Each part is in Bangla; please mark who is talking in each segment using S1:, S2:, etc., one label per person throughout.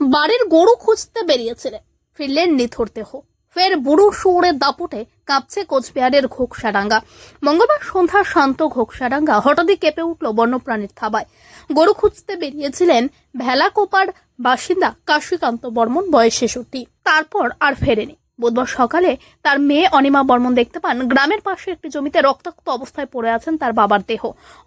S1: বাড়ির গরু খুঁজতে বেরিয়েছিলেন ফিরলেন নিথর দেহ। ফের বুড়ো শুয়োরের দাপুটে কাঁপছে কোচবিহারের ঘোকসাডাঙ্গা। মঙ্গলবার সন্ধ্যা শান্ত ঘোকসাডাঙ্গা হঠাৎই কেঁপে উঠল বন্যপ্রাণীর থাবায়। গরু খুঁজতে বেরিয়েছিলেন ভেলাকোপার বাসিন্দা কাশীকান্ত বর্মন বয়স ছেষট্টি তারপর আর ফেরেনি। বুধবার সকালে তার মেয়ে অনিমা বর্মন দেখতে পান। গ্রামের পাশে একটি জমিতে রক্তাক্ত অবস্থায় পড়ে আছেন তার বাবার দেহ।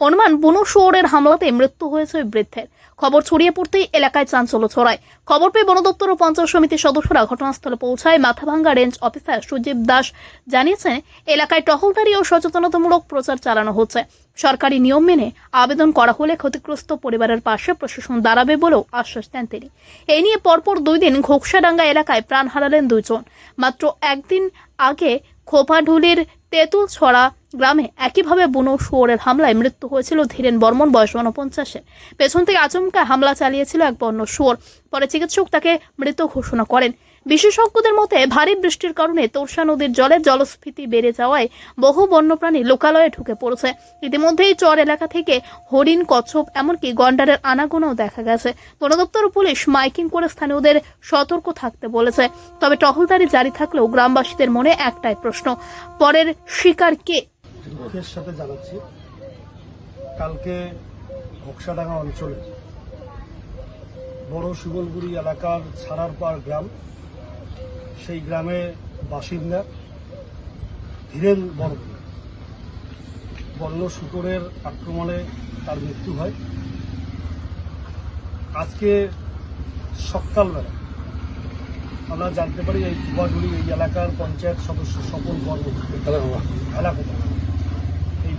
S1: অনুমান, বুনো শুয়োরের হামলাতে মৃত্যু হয়েছে ওই বৃদ্ধের। খবর ছড়িয়ে পড়তেই এলাকায় চাঞ্চল্য ছড়ায়। খবর পেয়ে বন দপ্তর ও পঞ্চায়েত সমিতির সদস্যরা ঘটনাস্থলে পৌঁছায়। মাথাভাঙ্গা রেঞ্জ অফিসার সুজীব দাস জানিয়েছেন, এলাকায় টহলদারি ও সচেতনতামূলক প্রচার চালানো হচ্ছে। সরকারি নিয়ম মেনে আবেদন করা হলে ক্ষতিগ্রস্ত পরিবারের পাশে প্রশাসন দাঁড়াবে বলেও আশ্বাস দেন তিনি। এই নিয়ে পরপর দুই দিন ঘোকসাডাঙ্গা এলাকায় প্রাণ হারালেন দুইজন। মাত্র একদিন আগে খোপাঢুলির তেঁতুল ছড়া গ্রামে একইভাবে বুনো শুয়োরের হামলায় মৃত্যু হয়েছিল ধীরেন বর্মন, বয়স উনপঞ্চাশের পেছন থেকে আচমকা হামলা চালিয়েছিল এক বন্য শুয়োর। পরে চিকিৎসক তাকে মৃত ঘোষণা করেন। বিশেষজ্ঞদের মতে, ভারী বৃষ্টির কারণে তোরসা নদীর জলে জলস্ফীতি বেড়ে যাওয়ায় বহু বন্যপ্রাণী লোকালয়ে ঢুকে পড়েছে। ইতিমধ্যেই চর এলাকা থেকে হরিণ, কচ্ছপ, এমনকি গন্ডারের আনাগোনাও দেখা গেছে। বন দপ্তর ও পুলিশ মাইকিং করে স্থানীয়দের সতর্ক থাকতে বলেছে। তবে টহলদারি জারি থাকলেও গ্রামবাসীদের মনে একটাই প্রশ্ন, পরের শিকার কে?
S2: দুঃখের সাথে জানাচ্ছি কালকে ঘোকসাডাঙ্গা অঞ্চলে বড় সুগলগুড়ি এলাকার ছাড়ার পাড় গ্রাম সেই গ্রামে বাসিন্দা ধীরেন বর্ম বন্য শুকরের আক্রমণে তার মৃত্যু হয়। আজকে সকালবেলা আমরা জানতে পারি এই ধুবাডুলি এই এলাকার পঞ্চায়েত সদস্য স্বপন বর্ম ভেলাকোপা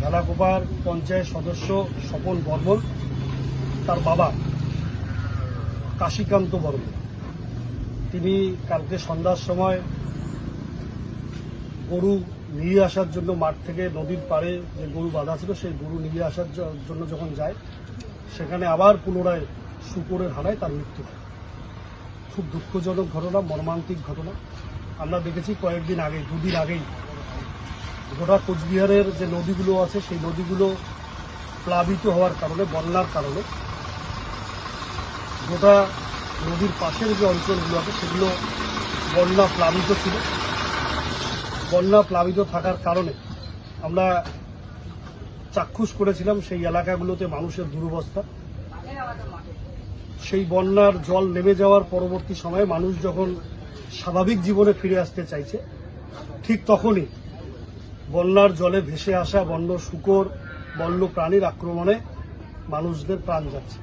S2: এই পঞ্চায়েত সদস্য স্বপন বর্মন, তার বাবা কাশীকান্ত বর্মন। তিনি কালকে সন্ধ্যার সময় গরু নিয়ে আসার জন্য মাঠ থেকে নদীর পাড়ে যে গরু বাঁধা ছিল, সেই গরু নিয়ে আসার জন্য যখন যায়, সেখানে আবার পুনরায় শুকরের হানায় তার মৃত্যু হয়। খুব দুঃখজনক ঘটনা, মর্মান্তিক ঘটনা। আমরা দেখেছি কয়েকদিন আগে দুদিন আগেই গোটা কোচবিহারের যে নদীগুলো আছে, সেই নদীগুলো প্লাবিত হওয়ার কারণে, বন্যার কারণে গোটা নদীর পাশের যে অঞ্চলগুলো আছে, সেগুলো বন্যা প্লাবিত ছিল। বন্যা প্লাবিত থাকার কারণে আমরা চাক্ষুষ করেছিলাম সেই এলাকাগুলোতে মানুষের দুরবস্থা। সেই বন্যার জল নেমে যাওয়ার পরবর্তী সময়ে মানুষ যখন স্বাভাবিক জীবনে ফিরে আসতে চাইছে, ঠিক তখনই বন্যার জলে ভেসে আসা বন্য শুকর বন্য প্রাণীর আক্রমণে মানুষদের প্রাণ যাচ্ছে।